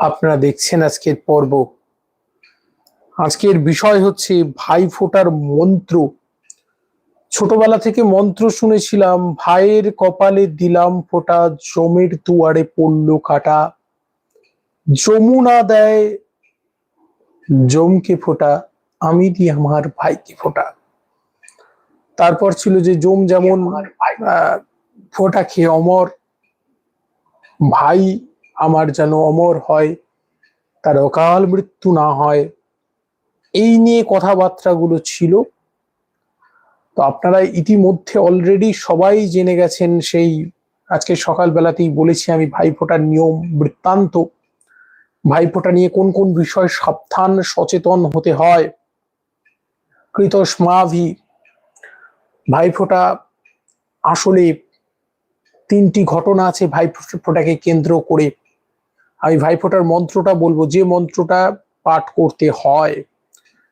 আপনারা দেখছেন আজকের পর্ব। আজকের বিষয় হচ্ছে ভাই ফোটার মন্ত্র। ছোটবেলা থেকে মন্ত্র শুনেছিলাম, ভাইয়ের কপালে দিলাম ফোঁটা, জমের দুয়ারে পড়ল কাটা। যমুনা দেয়, জমকে ফোঁটা, আমি দি আমার ভাইকে ফোঁটা। তারপর ছিল যে জম যেমন ফোঁটা খেয়ে অমর, ভাই আমার যেন অমর হয়, তার অকাল মৃত্যু না হয়। এই নিয়ে কথাবার্তাগুলো ছিল। তো আপনারা ইতিমধ্যে অলরেডি সবাই জেনে গেছেন সেই, আজকে সকালবেলাতেই বলেছি আমি ভাইফোঁটার নিয়ম বৃত্তান্ত। ভাইফোঁটা নিয়ে কোন কোন বিষয় সাবধান, সচেতন হতে হয়? কৃতস্মাভি ভাইফোঁটা আসলে তিনটি ঘটনা আছে ভাইফোঁটাকে কেন্দ্র করে। আমি ভাইফোঁটার মন্ত্রটা বলব, যে মন্ত্রটা পাঠ করতে হয়,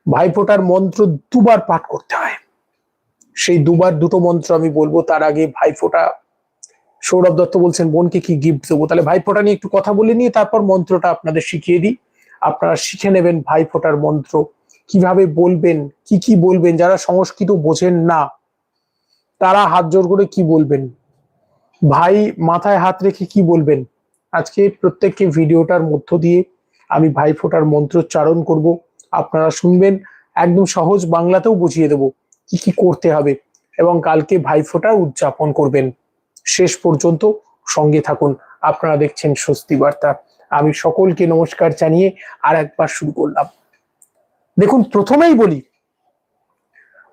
ভাইফোঁটার মন্ত্র দুবার পাঠ করতে হয়। সেই দুবার দুটো মন্ত্র আমি বলব, তার আগে ভাইফোঁটা, সৌরভ দত্ত বলছেন, বোনকে কি গিফট দেবো? তাহলে ভাইফোঁটা নিয়ে একটু কথা বলে নিয়ে তারপর মন্ত্রটা আপনাদের শিখিয়ে দিই। আপনারা শিখে নেবেন ভাইফোঁটার মন্ত্র, কীভাবে বলবেন, কি কি বলবেন, যারা সংস্কৃত বোঝেন না, তারা হাত জোর করে কি বলবেন? ভাই মাথায় হাত রেখে কি বলবেন? আজকে প্রত্যেককে ভিডিওটার মধ্য দিয়ে আমি ভাইফোঁটার মন্ত্রোচ্চারণ করব। আপনারা শুনবেন, একদম সহজ বাংলাতেও বুঝিয়ে দেব কি কি করতে হবে এবং কালকে ভাইফোঁটা উদযাপন করবেন। শেষ পর্যন্ত সঙ্গে থাকুন। আপনারা দেখছেন স্বস্তি বার্তা। আমি সকলকে নমস্কার জানিয়ে আর একবার শুরু করলাম। দেখুন, প্রথমেই বলি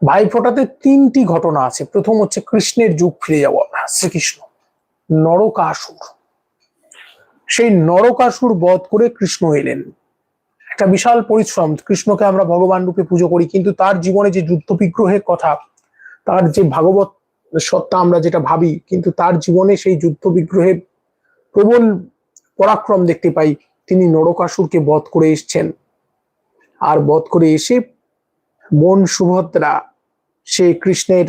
ভাইফোঁটাতে তিনটি ঘটনা আছে। প্রথম হচ্ছে কৃষ্ণের যুগ ফিরে যাওয়া। শ্রীকৃষ্ণ, নরকাসুর। সেই নরকাসুর বধ করে কৃষ্ণ এলেন। একটা বিশাল পরিশ্রম, কৃষ্ণকে আমরা ভগবান রূপে পুজো করি, কিন্তু তার জীবনে যে যুদ্ধ বিগ্রহের কথা, তার যে ভাগবত সত্তা আমরা যেটা ভাবি, কিন্তু তার জীবনে সেই যুদ্ধ বিগ্রহে প্রবল পরাক্রম দেখতে পাই, তিনি নরকাসুরকে বধ করে এসছেন। আর বধ করে এসে বোন সুভদ্রা, সে কৃষ্ণের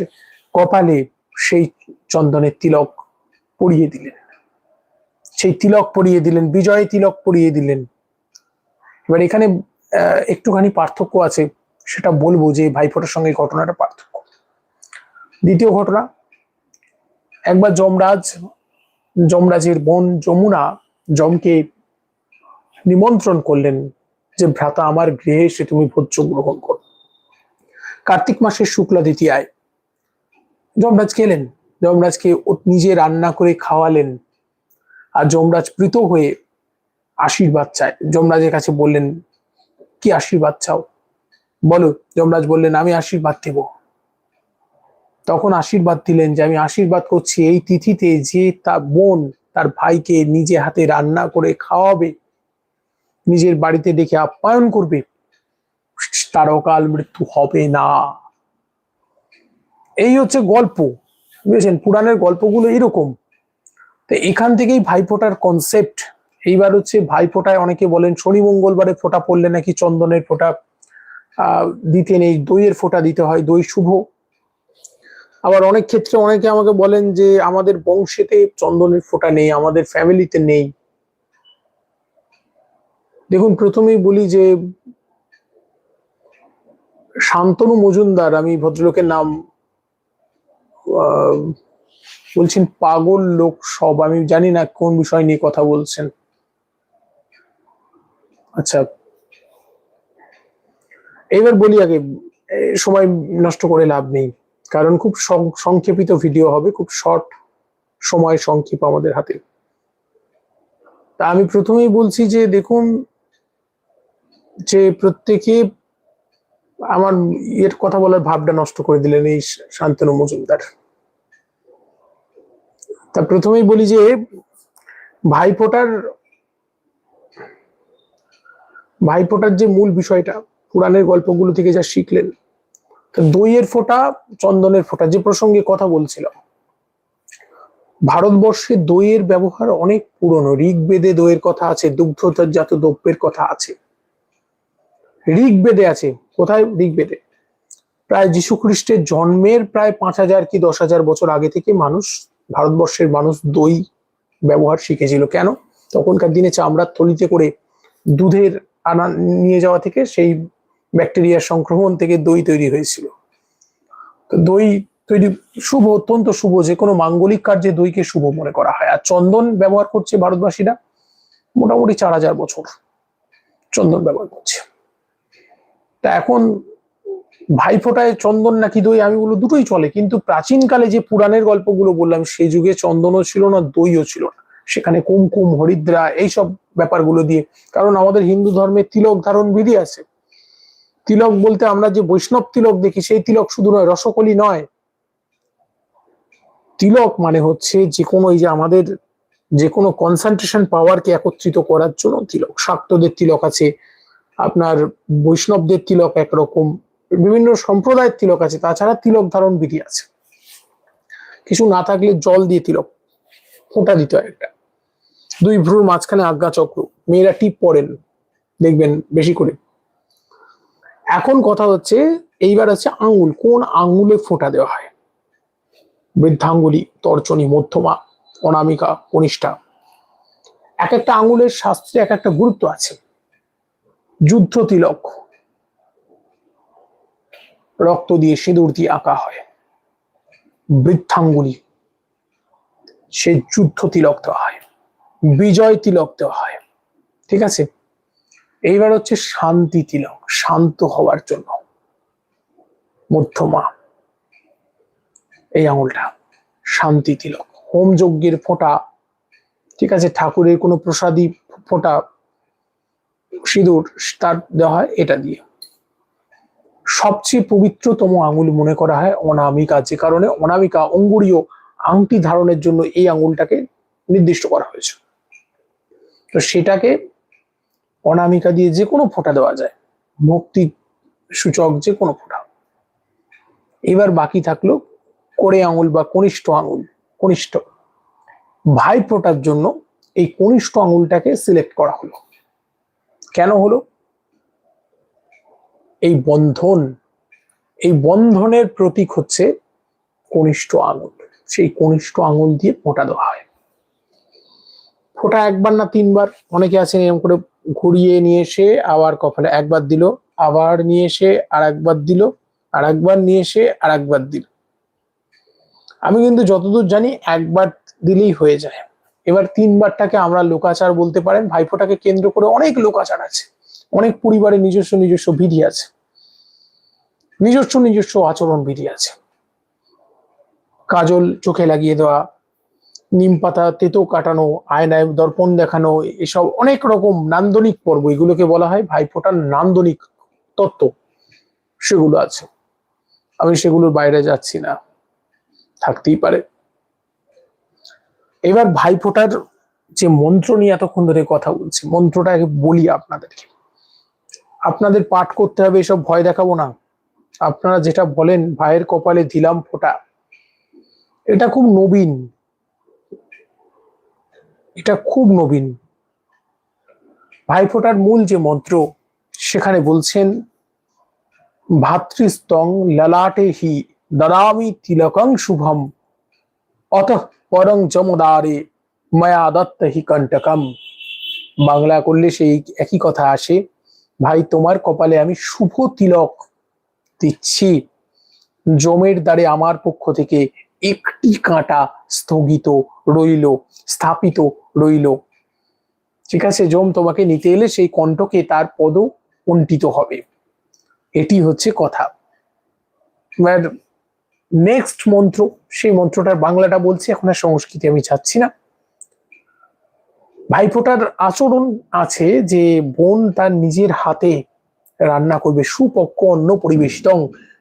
কপালে সেই চন্দনের তিলক পরিয়ে দিলেন। সেই তিলক পরিয়ে দিলেন, বিজয় তিলক পরিয়ে দিলেন। এবার এখানে একটুখানি পার্থক্য আছে, সেটা বলব যে ভাইফোঁটার সঙ্গে ঘটনাটা পার্থক্য। দ্বিতীয় ঘটনা, একবার যমরাজ, যমরাজের বোন যমুনা যমকে নিমন্ত্রণ করলেন যে, ভ্রাতা, আমার গৃহে এসে তুমি ভোজ্য গ্রহণ করো। কার্তিক মাসের শুক্লা দ্বিতীয়ায়, যমরাজ গেলেন যমরাজকে নিজে রান্না করে খাওয়ালেন। আর যমরাজ প্রীত হয়ে আশীর্বাদ চায়। যমরাজের কাছে বললেন, কি আশীর্বাদ চাও? বলো, যমরাজ বললেন, আমি আশীর্বাদ দেব। তখন আশীর্বাদ দিলেন যে, আমি আশীর্বাদ করছি এই তিথিতে যে তার বোন তার ভাইকে নিজে হাতে রান্না করে খাওয়াবে, নিজের বাড়িতে ডেকে আপ্যায়ন করবে তার অকাল মৃত্যু হবে না। এই হচ্ছে গল্প, বুঝেছেন? পুরাণের গল্পগুলো এরকম। তো এখান থেকেই ভাইফোঁটার কনসেপ্ট এইবার হচ্ছে ভাইফোঁটায় অনেকে বলেন, শনি মঙ্গলবারে ফোঁটা পড়লে নাকি চন্দনের ফোঁটা দিতে নেই, দইয়ের ফোঁটা দিতে হয়, দই শুভ। আবার অনেক ক্ষেত্রে অনেকে আমাকে বলেন যে, আমাদের বংশেতে চন্দনের ফোঁটা নেই, আমাদের ফ্যামিলিতে নেই। দেখুন, প্রথমেই বলি যে, শান্তনু মজুমদার, আমি ভদ্রলোকের নাম বলছেন, পাগল লোক সব। আমি জানি না কোন বিষয় নিয়ে কথা বলছেন। আচ্ছা। এইবার বলি আগে সময় নষ্ট করে লাভ নেই। কারণ খুব সংক্ষেপিত ভিডিও হবে, খুব শর্ট সময় সংক্ষেপ আমাদের হাতে। তা আমি প্রথমেই বলছি যে, দেখুন, যে প্রত্যেকে আমার এর কথা বলার ভাবটা নষ্ট করে দিলেন এই শান্তনু মজুমদার। তা প্রথমেই বলি যে ভাইফোঁটার ভাইফোঁটার যে মূল বিষয়টা, পুরাণের গল্পগুলো থেকে যা শিখলেন দইয়ের ফোঁটা, চন্দনের ফোঁটা যে প্রসঙ্গে কথা বলছিলাম, ভারতবর্ষে দইয়ের ব্যবহার অনেক পুরনো। ঋগ্বেদে দইয়ের কথা আছে, দুগ্ধজাত দ্রব্যের কথা আছে। ঋগ্বেদে আছে, কোথায় ঋগ্বেদে? প্রায় যীশু খ্রিস্টের জন্মের প্রায় পাঁচ হাজার কি দশ হাজার বছর আগে থেকে মানুষ ভারতবর্ষের মানুষ দই ব্যবহার শিখেছিল। কেন? তখনকার দিনে চামড়ার থলিতে করে দুধের আনা নিয়ে যাওয়া থেকে সেই ব্যাকটেরিয়ার সংক্রমণ থেকে দই তৈরি হয়েছিল। তো দই তৈরি শুভ, অত্যন্ত শুভ, যে কোনো মাঙ্গলিক কার্যে দইকে শুভ মনে করা হয়। আর চন্দন ব্যবহার করছে ভারতবাসীরা মোটামুটি চার হাজার বছর চন্দন ব্যবহার করছে। তা এখন ভাইফোঁটায় চন্দন নাকি দই, আমি বলল দুটোই চলে, কিন্তু প্রাচীনকালে যে পুরাণের গল্পগুলো বললাম, সেই যুগে চন্দনও ছিল না, দইও ছিল না। সেখানে কুমকুম, হরিদ্রা, এইসব ব্যাপারগুলো দিয়ে। কারণ আমাদের হিন্দু ধর্মে তিলক ধারণ বিধি আছে। তিলক বলতে আমরা যে বৈষ্ণব তিলক দেখি, সেই তিলক শুধু নয়, রসকলি নয়। তিলক মানে হচ্ছে যে কোনো এই যে আমাদের যে কোনো কনসেন্ট্রেশন পাওয়ারকে একত্রিত করার জন্য তিলক। শাক্তদের তিলক আছে, আপনার বৈষ্ণবদের তিলক একরকম বিভিন্ন সম্প্রদায়ের তিলক আছে, তাছাড়া তিলক ধারণ বিধি আছে। কিছু না থাকলে জল দিয়ে তিলক, ফোঁটা দিতে হয় একটা। দুই ভ্রুর মাঝখানে আজ্ঞা চক্র, মেয়েরা টিপ পড়েন দেখবেন বেশি করে। এখন কথা হচ্ছে, এইবার হচ্ছে আঙ্গুল কোন আঙ্গুলে ফোঁটা দেওয়া হয়? বৃদ্ধাঙ্গুলি তর্চনী মধ্যমা, অনামিকা, কনিষ্ঠা। এক একটা আঙ্গুলের শাস্ত্রে এক একটা গুরুত্ব আছে। যুদ্ধ তিলক রক্ত দিয়ে সিঁদুর দিয়ে আঁকা হয়। বৃদ্ধাঙ্গুলি, সে যুদ্ধ তিলক দেওয়া হয়, বিজয় তিলক দেওয়া হয়, ঠিক আছে? এইবার হচ্ছে শান্তি তিলক, শান্ত হওয়ার জন্য। মধ্যমা, এই আঙুলটা, শান্তি তিলক, হোম যজ্ঞের ফোঁটা, ঠিক আছে? ঠাকুরের কোনো প্রসাদী ফোঁটা, সিঁদুর, তার দেওয়া হয় এটা দিয়ে। সবচেয়ে পবিত্রতম আঙুল মনে করা হয় অনামিকা, যে কারণে অনামিকা অঙ্গুরীয় আংটি ধারণের জন্য এই আঙুলটাকে নির্দিষ্ট করা হয়েছে। তো সেটাকে অনামিকা দিয়ে যে কোনো ফোঁটা দেওয়া যায়, ভক্তি সূচক যে কোনো ফোঁটা। এবার বাকি থাকল করে আঙুল বা কনিষ্ঠ আঙুল, কনিষ্ঠ। ভাই ফোটার জন্য এই কনিষ্ঠ আঙুলটাকে সিলেক্ট করা হলো। কেন হলো? এই বন্ধন, এই বন্ধনের প্রতীক হচ্ছে কনিষ্ঠ আঙুল। সেই কনিষ্ঠ আঙুল দিয়ে ফোঁটা দেওয়া হয়। ফোঁটা একবার না তিনবার, অনেকে আছেন এরকম করে ঘুরিয়ে নিয়ে এসে আবার কপালে একবার দিল, আবার নিয়ে এসে আর একবার দিল আর একবার নিয়ে এসে আর একবার দিল। আমি কিন্তু যতদূর জানি একবার দিলেই হয়ে যায়। এবার তিনবারটাকে আমরা লোকাচার বলতে পারেন, ভাইফোঁটাকে কেন্দ্র করে অনেক লোকাচার আছে। অনেক পরিবারের নিজস্ব নিজস্ব বিধি আছে। নিজস্ব নিজস্ব আচরণ বিধি আছে। কাজল চোখে লাগিয়ে দেওয়া, নিম পাতা, তেতো কাটানো, আয়নায় দর্পণ দেখানো, এসব অনেক রকম নান্দনিক পর্ব, এগুলোকে বলা হয় ভাইফোঁটার নান্দনিক তত্ত্ব। সেগুলো আছে। আমি সেগুলোর বাইরে যাচ্ছি না। থাকতেই পারে। এবার ভাইফোঁটার যে মন্ত্র নিয়ে এতক্ষণ ধরে কথা বলছি মন্ত্রটা বলি আপনাদেরকে। আপনাদের পাঠ করতে হবে, এসব ভয় দেখাবো না। আপনারা যেটা বলেন, ভাইয়ের কপালে দিলাম ফোঁটা। এটা খুব নবীন। এটা খুব নবীন। ভাইফোঁটার মূল যে মন্ত্র, সেখানে বলছেন, ভাতৃস্তং ললাটে হি দদামি তিলকং শুভম, অত পরং জমদারে মায়া দত্ত হি কণ্টকম। বাংলা করলে সেই একই কথা আসে। ভাই, তোমার কপালে আমি শুভ তিলক দিচ্ছি। জমের দ্বারে আমার পক্ষ থেকে একটি কাঁটা স্থগিত রইল, স্থাপিত রইল। ঠিক আছে, জম, তোমাকে নিতে এলে সেই কণ্ঠকে তার পদ উন্টিত হবে। এটি হচ্ছে কথা। নেক্সট মন্ত্র, সেই মন্ত্রটার বাংলাটা বলছি, এখন আর সংস্কৃতি আমি চাচ্ছি না। ভাইফোঁটার আচরণ আছে যে বোন তার নিজের হাতে রান্না করবে সুপক্ষ অন্ন পরিবেশিত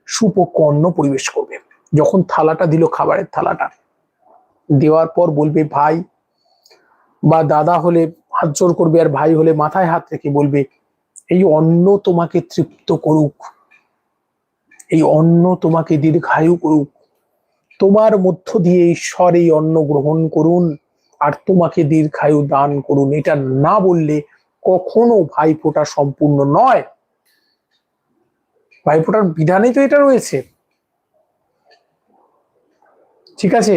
সুপক্ষ অন্ন পরিবেশ করবে। যখন থালাটা দিল খাবারের থালাটা, দেওয়ার পর বলবে, ভাই, বা দাদা হলে হাত জোর করবে আর ভাই হলে মাথায় হাত রেখে বলবে, এই অন্ন তোমাকে তৃপ্ত করুক। এই অন্ন তোমাকে দীর্ঘায়ু করুক। তোমার মধ্য দিয়ে ঈশ্বর এই অন্ন গ্রহণ করুন। আর তোমাকে দীর্ঘায়ু দান করুন। এটা না বললে কখনো ভাইফোঁটা সম্পূর্ণ নয়। ভাইফোঁটার বিধানে তো এটা রয়েছে। ঠিক আছে?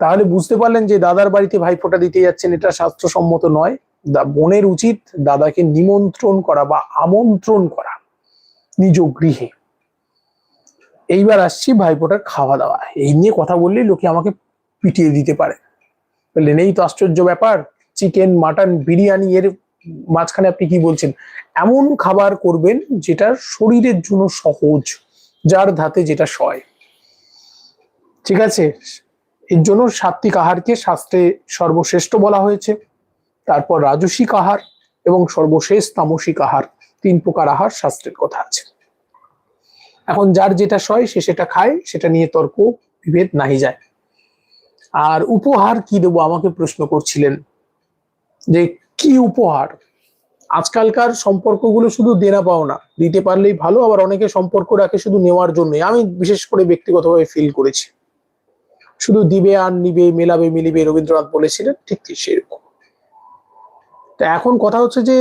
তাহলে বুঝতে পারলেন যে দাদার বাড়িতে ভাইফোঁটা দিতে যাচ্ছেন এটা স্বাস্থ্যসম্মত নয়। বোনের উচিত দাদাকে নিমন্ত্রণ করা বা আমন্ত্রণ করা নিজ গৃহে। এইবার আসছি ভাইফোঁটার খাওয়া দাওয়া। এই নিয়ে কথা বললেই লোকে আমাকে পিটিয়ে দিতে পারে। বললেন তো আশ্চর্য ব্যাপার চিকেন মাটন বিরিয়ানি, এর মাঝখানে আপনি কি বলছেন? এমন খাবার করবেন যেটা শরীরের জন্য সহজ, যার ধাতে যেটা সয়। ঠিক আছে? এর জন্য সাত্বিক আহারকে শাস্ত্রে সর্বশ্রেষ্ঠ বলা হয়েছে। তারপর রাজসিক আহার এবং সর্বশেষ তামসিক আহার, তিন প্রকার আহার শাস্ত্রের কথা আছে। এখন যার যেটা সয়, সে সেটা খায়, সেটা নিয়ে তর্ক, বিভেদ নাহি যায়। আর উপহার কি দেবো আমাকে প্রশ্ন করছিলেন যে কি উপহার? আজকালকার সম্পর্কগুলো শুধু দেনা পাও না, দিতে পারলেই ভালো, আবার অনেকে সম্পর্ক রাখে শুধু নেওয়ার জন্যই আমি বিশেষ করে ব্যক্তিগতভাবে ফিল করেছি। শুধু দিবে আর নিবে, মেলাবে, মিলিবে রবীন্দ্রনাথ বলেছিলেন, ঠিক ঠিক সেরকম। তা এখন কথা হচ্ছে যে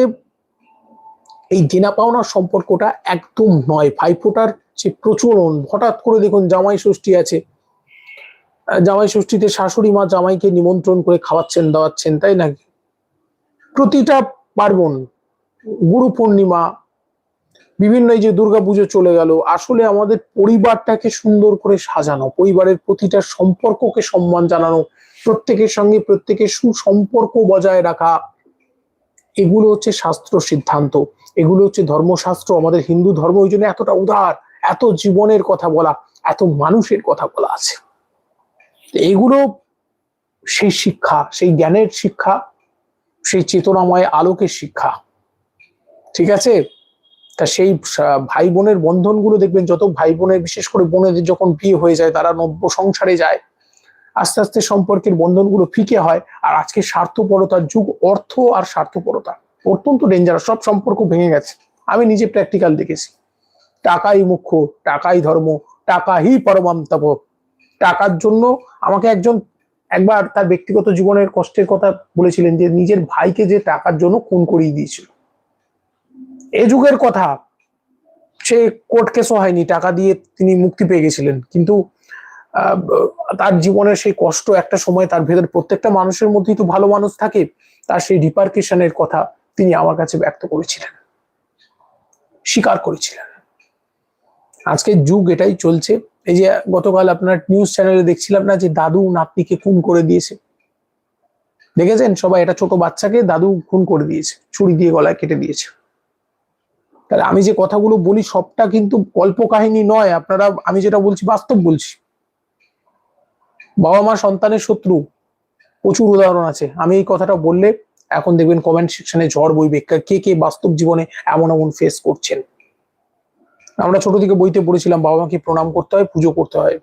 এই দেনা পাওনার সম্পর্কটা একদম নয় ভাইফোঁটার যে প্রচলন, হঠাৎ করে দেখুন জামাই ষষ্ঠী আছে জামাই ষষ্ঠীতে শাশুড়ি মা জামাইকে নিমন্ত্রণ করে খাওয়াচ্ছেন, দাওয়াচ্ছেন, তাই নাকি প্রতিটা পার্বণ, গুরু পূর্ণিমা, বিভিন্ন এই যে দুর্গাপুজো চলে গেল, আসলে আমাদের পরিবারটাকে সুন্দর করে সাজানো, পরিবারের প্রতিটা সম্পর্ককে সম্মান জানানো, প্রত্যেকের সঙ্গে প্রত্যেকের সুসম্পর্ক বজায় রাখা, এগুলো হচ্ছে শাস্ত্র সিদ্ধান্ত, এগুলো হচ্ছে ধর্মশাস্ত্র, আমাদের হিন্দু ধর্ম ওই জন্য এতটা উদার, এত জীবনের কথা বলা, এত মানুষের কথা বলা আছে। তো এগুলো সেই শিক্ষা, সেই জ্ঞানের শিক্ষা, সেই চেতনাময় আলোকের শিক্ষা। ঠিক আছে? তা সেই ভাই বোনের বন্ধনগুলো দেখবেন, যত ভাই বোনের বিশেষ করে বোনেদের যখন বিয়ে হয়ে যায়, তারা নব্য সংসারে যায়, আস্তে আস্তে সম্পর্কের বন্ধনগুলো ফিকে হয়, আর আজকে স্বার্থপরতার যুগ, অর্থ আর স্বার্থপরতা অত্যন্ত ডেঞ্জারাস সব সম্পর্ক ভেঙে গেছে। আমি নিজে প্র্যাকটিক্যাল দেখেছি। টাকাই মুখ্য, টাকাই ধর্ম, টাকাই পরমাম তপ টাকার জন্য আমাকে একজন একবার তার ব্যক্তিগত জীবনের কষ্টের কথা বলেছিলেন যে নিজের ভাইকে যে টাকার জন্য খুন করিয়ে দিয়েছিল। এ যুগের কথা, সে কোর্ট কেসও হয়নি, টাকা দিয়ে তিনি মুক্তি পেয়ে গেছিলেন। কিন্তু তার জীবনের সেই কষ্ট একটা সময় তার ভেতর প্রত্যেকটা মানুষের মধ্যেই তো ভালো মানুষ থাকে, তার সেই রিপার্কেশনের কথা তিনি আমার কাছে ব্যক্ত করেছিলেন। স্বীকার করেছিলেন। আজকের যুগ এটাই চলছে। এই যে গতকাল আপনার নিউজ চ্যানেলে দেখছিলাম না যে দাদু নাতনিকে খুন করে দিয়েছে। দেখেছেন? সবাই এটা ছোট বাচ্চাকে দাদু খুন করে দিয়েছে, ছুরি দিয়ে গলায় কেটে দিয়েছে। তাহলে আমি যে কথাগুলো বলি সবটা কিন্তু গল্প কাহিনী নয়, আপনারা আমি যেটা বলছি বাস্তব বলছি। বাবা মা সন্তানের শত্রু, প্রচুর উদাহরণ আছে। আমি এই কথাটা বললে এখন দেখবেন কমেন্ট সেকশনে ঝড় বইবে। কে- কে কে বাস্তব জীবনে এমন এমন ফেস করছেন? আমরা ছোট থেকে বইতে পড়েছিলাম বাবা মাকে প্রণাম করতে হয়, পুজো করতে হয়।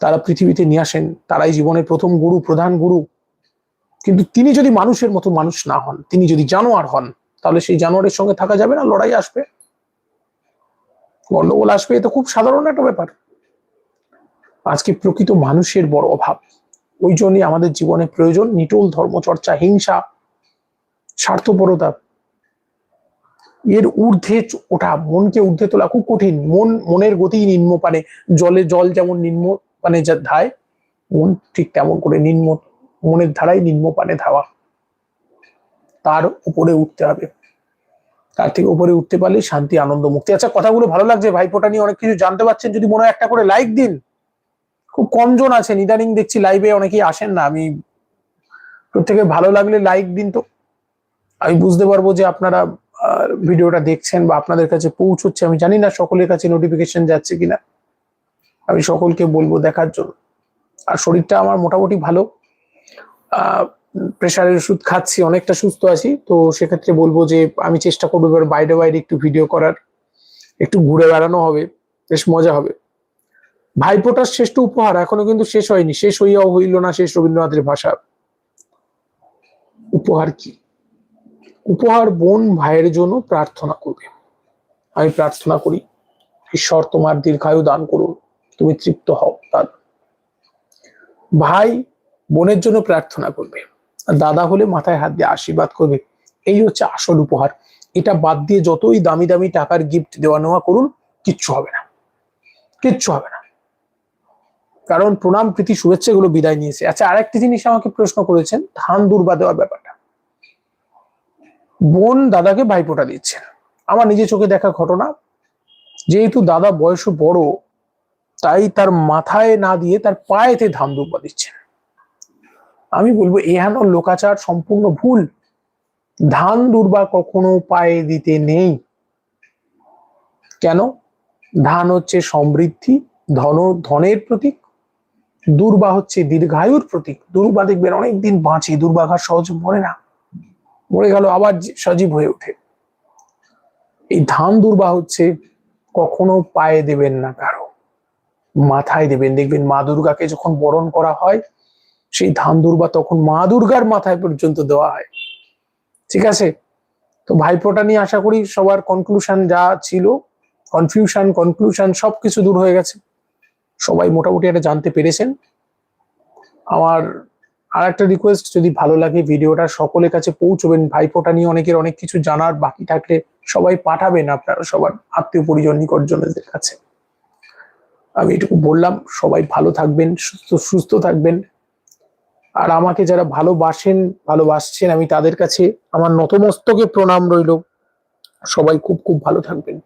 তারা পৃথিবীতে নিয়ে আসেন, তারাই জীবনের প্রথম গুরু, প্রধান গুরু। কিন্তু তিনি যদি মানুষের মতো মানুষ না হন, তিনি যদি জানোয়ার হন, তাহলে সেই জানোয়ারের সঙ্গে থাকা যাবে না, লড়াই আসবে। গন্ডগোল আসবে, এটা খুব সাধারণ একটা ব্যাপার। আজকে প্রকৃত মানুষের বড় অভাব। ওই জন্যই আমাদের জীবনে প্রয়োজন, নিটোল ধর্মচর্চা, হিংসা, স্বার্থপরতা এর ঊর্ধ্বে ওঠা মনকে ঊর্ধ্বে তোলা খুব কঠিন। মন, মনের গতি নিম্ন পানে, জলে জল যেমন নিম্ন পানে যা ধায়, মন ঠিক তেমন করে নিম্ন, মনের ধারায় নিম্ন পানে ধাওয়া। তার উপরে উঠতে হবে। তার থেকে উপরে উঠতে পারলে শান্তি, আনন্দ, মুক্তি। আচ্ছা কথাগুলো ভালো লাগছে। ভাইফোঁটা নিয়ে অনেক কিছু জানতে পারছেন যদি মনে হয় একটা করে লাইক দিন। খুব কম জন আছেন। ইদানিং দেখছি লাইভে অনেকেই আসেন না। আমি প্রত্যেকে ভালো লাগলে লাইক দিন তো। আমি বুঝতে পারব যে আপনারা ভিডিওটা দেখছেন বা আপনাদের কাছে পৌঁছচ্ছে, আমি জানি না সকলের কাছে নোটিফিকেশন যাচ্ছে কিনা। আমি সকলকে বলব দেখার জন্য। আর শরীরটা আমার মোটামুটি ভালো। প্রেশারের ওষুধ খাচ্ছি, অনেকটা সুস্থ আছি। তো সেক্ষেত্রে বলব যে আমি চেষ্টা করব এবার বাইরে বাইরে একটু ভিডিও করার। একটু ঘুরে বেড়ানো হবে। বেশ মজা হবে। ভাইফোঁটার শ্রেষ্ঠ উপহার এখনও কিন্তু শেষ হয়নি। শেষ হইয়াও হইল না শেষ রবীন্দ্রনাথের ভাষা। উপহার কি? উপহার বোন ভাইয়ের জন্য প্রার্থনা করবে। আমি প্রার্থনা করি, ঈশ্বর তোমার দীর্ঘায়ু দান করুন, তুমি তৃপ্ত হও তার। ভাই বোনের জন্য প্রার্থনা করবে দাদা হলে মাথায় হাত দিয়ে আশীর্বাদ করবে। এই হচ্ছে আসল উপহার। এটা বাদ দিয়ে যতই দামি দামি টাকার গিফট দেওয়া নেওয়া করুন, কিচ্ছু হবে না। কিচ্ছু হবে না। কারণ প্রণাম, প্রীতি, শুভেচ্ছা এগুলো বিদায় নিয়েছে। আচ্ছা আরেকটি জিনিস আমাকে প্রশ্ন করেছেন, ধান দুর্বা দেওয়ার ব্যাপারটা বোন দাদাকে ভাইপোটা দিচ্ছেন আমার নিজে চোখে দেখা ঘটনা। যেহেতু দাদা বয়স বড়, তাই তার মাথায় না দিয়ে তার পায়েতে ধাম দুব্বা দিচ্ছেন আমি বলব, এহেন লোকাচার সম্পূর্ণ ভুল। ধান দুর্বা কখনো পায়ে দিতে নেই। কেন? ধান হচ্ছে সমৃদ্ধি, ধন, ধনের প্রতীক। দুর্বা হচ্ছে দীর্ঘায়ুর প্রতীক। দুর্বা দেখবেন অনেকদিন বাঁচে, দুর্বাঘাত সহজে মরে না। মরে গেল, আবার সজীব হয়ে ওঠে। এই ধান দুর্বা হচ্ছে কখনো পায়ে দেবেন না কারও, মাথায় দেবেন। দেখবেন মা দুর্গাকে যখন বরণ করা হয়, সেই ধান দুর্বা তখন মা দুর্গার মাথায় পর্যন্ত দেওয়া হয়। ঠিক আছে? তো ভাইফোঁটা নিয়ে আশা করি সবার কনক্লুশন যা ছিল কনফিউশন কনক্লুশন সবকিছু দূর হয়ে গেছে। সবাই মোটামুটি এটা জানতে পেরেছেন। আমার আর একটা রিকোয়েস্ট যদি ভালো লাগে ভিডিওটা, সকলের কাছে পৌঁছবেন। ভাইফোঁটা নিয়ে অনেকের অনেক কিছু জানার বাকি থাকলে সবাই পাঠাবেন আপনারা সবার আত্মীয় পরিজন, নিকটজনদের কাছে। আমি এটুকু বললাম, সবাই ভালো থাকবেন, সুস্থ সুস্থ থাকবেন। আর আমাকে যারা ভালোবাসেন, ভালোবাসছেন, আমি তাদের কাছে আমার নতমস্তকে প্রণাম রইল। সবাই খুব খুব ভালো থাকবেন।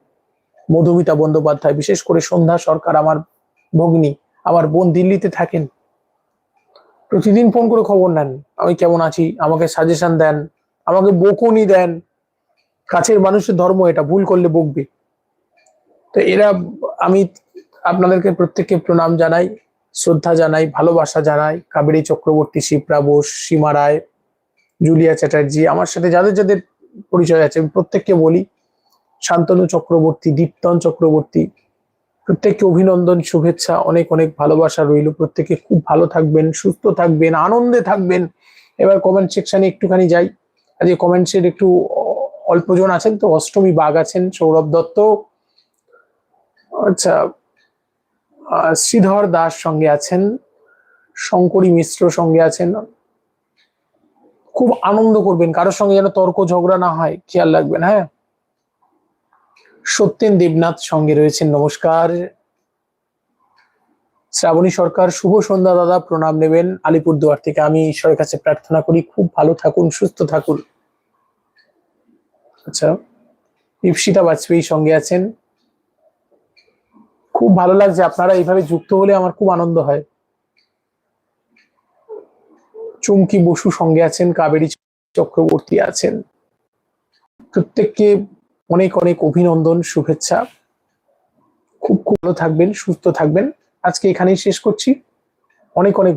মধুমিতা বন্দ্যোপাধ্যায়, বিশেষ করে সন্ধ্যা সরকার, আমার ভগ্নী, আমার বোন দিল্লিতে থাকেন। প্রতিদিন ফোন করে খবর নেন, আমি কেমন আছি, আমাকে সাজেশন দেন, আমাকে বকুনি দেন। কাছের মানুষের ধর্ম এটা, ভুল করলে বকবে। তো এরা, আমি আপনাদেরকে প্রত্যেককে প্রণাম জানাই, শ্রদ্ধা জানাই, ভালোবাসা জানাই। কাবেরী চক্রবর্তী শিপ্রা বোস সীমা রায়, জুলিয়া চ্যাটার্জি, আমার সাথে যাদের যাদের পরিচয় আছে, আমি প্রত্যেককে বলি, শান্তনু চক্রবর্তী, দীপ্তন চক্রবর্তী প্রত্যেককে অভিনন্দন, শুভেচ্ছা, অনেক অনেক ভালোবাসা রইল। প্রত্যেকে খুব ভালো থাকবেন, সুস্থ থাকবেন, আনন্দে থাকবেন। এবার কমেন্ট সেকশনে একটুখানি যাই। আজকে কমেন্টসের একটু অল্পজন আছেন তো, অষ্টমী বাঘ আছেন, সৌরভ দত্ত। আচ্ছা শ্রীধর দাস সঙ্গে আছেন, শঙ্করী মিশ্র সঙ্গে আছেন। খুব আনন্দ করবেন, কারোর সঙ্গে যেন তর্ক ঝগড়া না হয়, খেয়াল রাখবেন হ্যাঁ? সত্যেন দেবনাথ সঙ্গে রয়েছেন। নমস্কার। শ্রাবণী সরকার, শুভ সন্ধ্যা দাদা, প্রণাম নেবেন। আলিপুরদুয়ার থেকে আমি ঈশ্বরের কাছে প্রার্থনা করি, খুব ভালো থাকুন, সুস্থ থাকুন। আচ্ছা দীপশিতা বাজপেয়ী সঙ্গে আছেন। খুব ভালো লাগছে, আপনারা এইভাবে যুক্ত হলে আমার খুব আনন্দ হয়। চুমকি বসু সঙ্গে আছেন, কাবেরী চক্রবর্তী আছেন। প্রত্যেককে অনেক অনেক অভিনন্দন, শুভেচ্ছা। খুব ভালো থাকবেন, সুস্থ থাকবেন। আজকে এখানেই শেষ করছি। অনেক অনেক ভালো